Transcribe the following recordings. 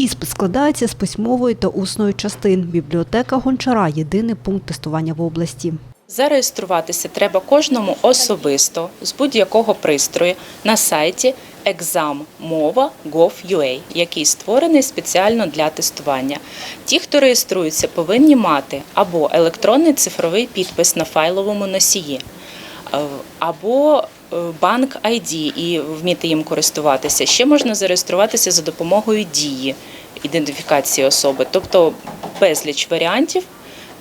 Іспит складається з письмової та усної частин. Бібліотека Гончара єдиний пункт тестування в області. Зареєструватися треба кожному особисто з будь-якого пристрою на сайті exammova.gov.ua, який створений спеціально для тестування. Ті, хто реєструється, повинні мати або електронний цифровий підпис на файловому носії, або е, банк ID і вміти їм користуватися. Ще можна зареєструватися за допомогою дії ідентифікації особи, тобто безліч варіантів.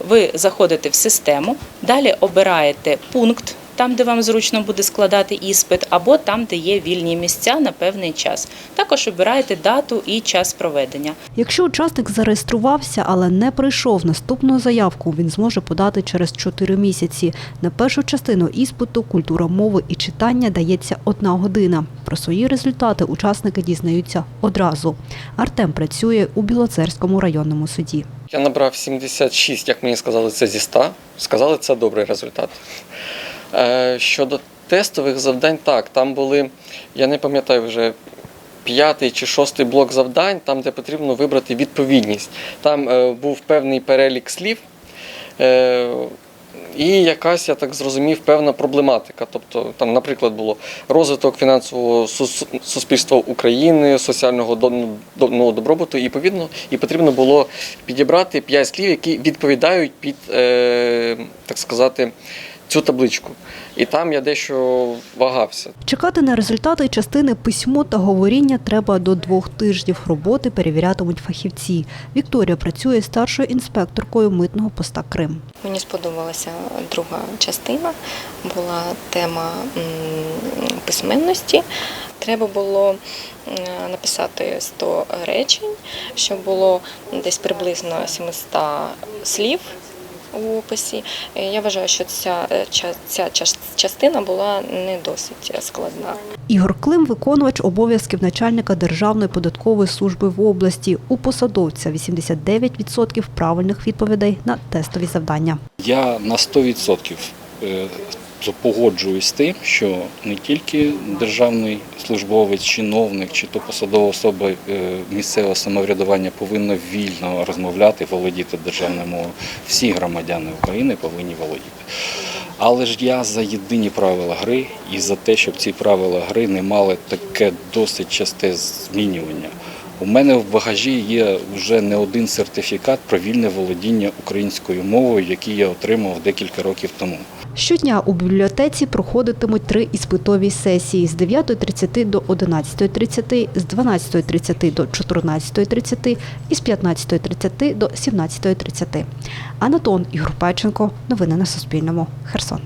Ви заходите в систему, далі обираєте пункт, там, де вам зручно буде складати іспит, або там, де є вільні місця на певний час. Також обираєте дату і час проведення. Якщо учасник зареєструвався, але не прийшов наступну заявку, він зможе подати через 4 місяці. На першу частину іспиту культура мови і читання дається одна година. Про свої результати учасники дізнаються одразу. Артем працює у Білоцерському районному суді. Я набрав 76, як мені сказали, це зі 100. Сказали, це добрий результат. Е, Щодо тестових завдань, так, там були, я не пам'ятаю вже. П'ятий чи шостий блок завдань, там, де потрібно вибрати відповідність. Там е, був певний перелік слів е, і якась, я так зрозумів, певна проблематика. Тобто, там, наприклад, було розвиток фінансового сус- суспільства України, соціального до- до- добробуту, і відповідно, і потрібно було підібрати п'ять слів, які відповідають під, е, так сказати, цю табличку. І там я дещо вагався. Чекати на результати частини письмо та говоріння треба до двох тижнів. Роботи перевірятимуть фахівці. Вікторія працює старшою інспекторкою митного поста Крим. Мені сподобалася друга частина, була тема письменності. Треба було написати 100 речень, щоб було десь приблизно 700 слів у описі. Е, Я вважаю, що ця, е, ця час- частина була не досить складна. Ігор Клим, виконувач обов'язків начальника Державної податкової служби в області. У посадовця 89% правильних відповідей на тестові завдання. Я на 100% е, погоджуюсь з тим, що не тільки державний службовець, чиновник чи то посадова особа е, місцевого самоврядування повинна вільно розмовляти, володіти державною мовою. Всі громадяни України повинні володіти. Але ж я за єдині правила гри і за те, щоб ці правила гри не мали таке досить часте змінювання. У мене в багажі є вже не один сертифікат про вільне володіння українською мовою, який я отримав декілька років тому. Щодня у бібліотеці проходитимуть три іспитові сесії з 9.30 до 11.30, з 12.30 до 14.30 і з 15.30 до 17.30. Анатон Ігор Печенко. Новини на Суспільному. Херсон.